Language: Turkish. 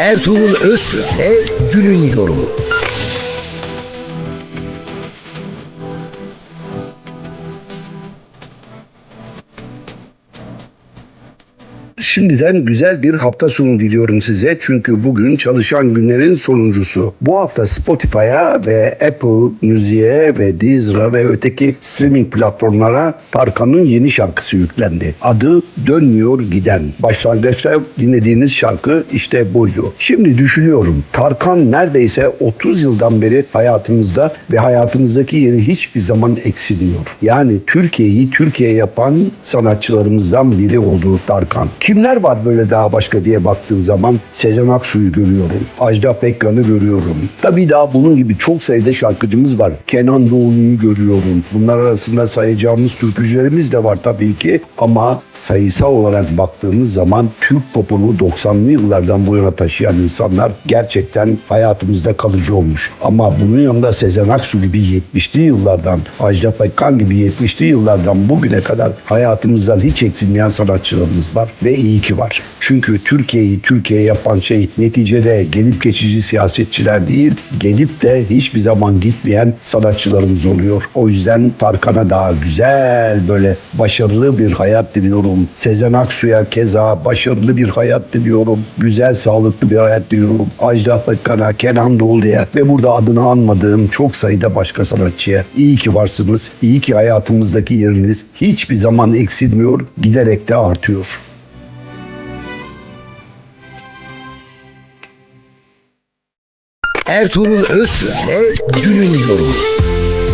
Ertuğrul Öztürk'le günün yorumu. Şimdiden güzel bir hafta sonu diliyorum size. Çünkü bugün çalışan günlerin sonuncusu. Bu hafta Spotify'a ve Apple Music'e ve Deezer'a ve öteki streaming platformlara Tarkan'ın yeni şarkısı yüklendi. Adı Dönmüyor Giden. Başlangıçta dinlediğiniz şarkı işte buydu. Şimdi düşünüyorum. Tarkan neredeyse 30 yıldan beri hayatımızda ve hayatımızdaki yeri hiçbir zaman eksilmiyor. Yani Türkiye'yi Türkiye yapan sanatçılarımızdan biri oldu Tarkan. Kimler var böyle daha başka diye baktığım zaman Sezen Aksu'yu görüyorum. Ajda Pekkan'ı görüyorum. Tabii daha bunun gibi çok sayıda şarkıcımız var. Kenan Doğulu'yu görüyorum. Bunlar arasında sayacağımız türkücülerimiz de var tabii ki. Ama sayısal olarak baktığımız zaman Türk popunu 90'lı yıllardan bu yana taşıyan insanlar gerçekten hayatımızda kalıcı olmuş. Ama bunun yanında Sezen Aksu gibi 70'li yıllardan, Ajda Pekkan gibi 70'li yıllardan bugüne kadar hayatımızdan hiç eksilmeyen sanatçılarımız var ve iyi ki var. Çünkü Türkiye'yi Türkiye yapan şey neticede gelip geçici siyasetçiler değil, gelip de hiçbir zaman gitmeyen sanatçılarımız oluyor. O yüzden Tarkan'a daha güzel böyle başarılı bir hayat diliyorum. Sezen Aksu'ya keza başarılı bir hayat diliyorum. Güzel, sağlıklı bir hayat diliyorum. Ajda Pekkan'a, Kenan Doğulu'ya ve burada adını anmadığım çok sayıda başka sanatçıya iyi ki varsınız. İyi ki hayatımızdaki yeriniz hiçbir zaman eksilmiyor, giderek de artıyor. Ertuğrul Öztürk'le günün yorumu.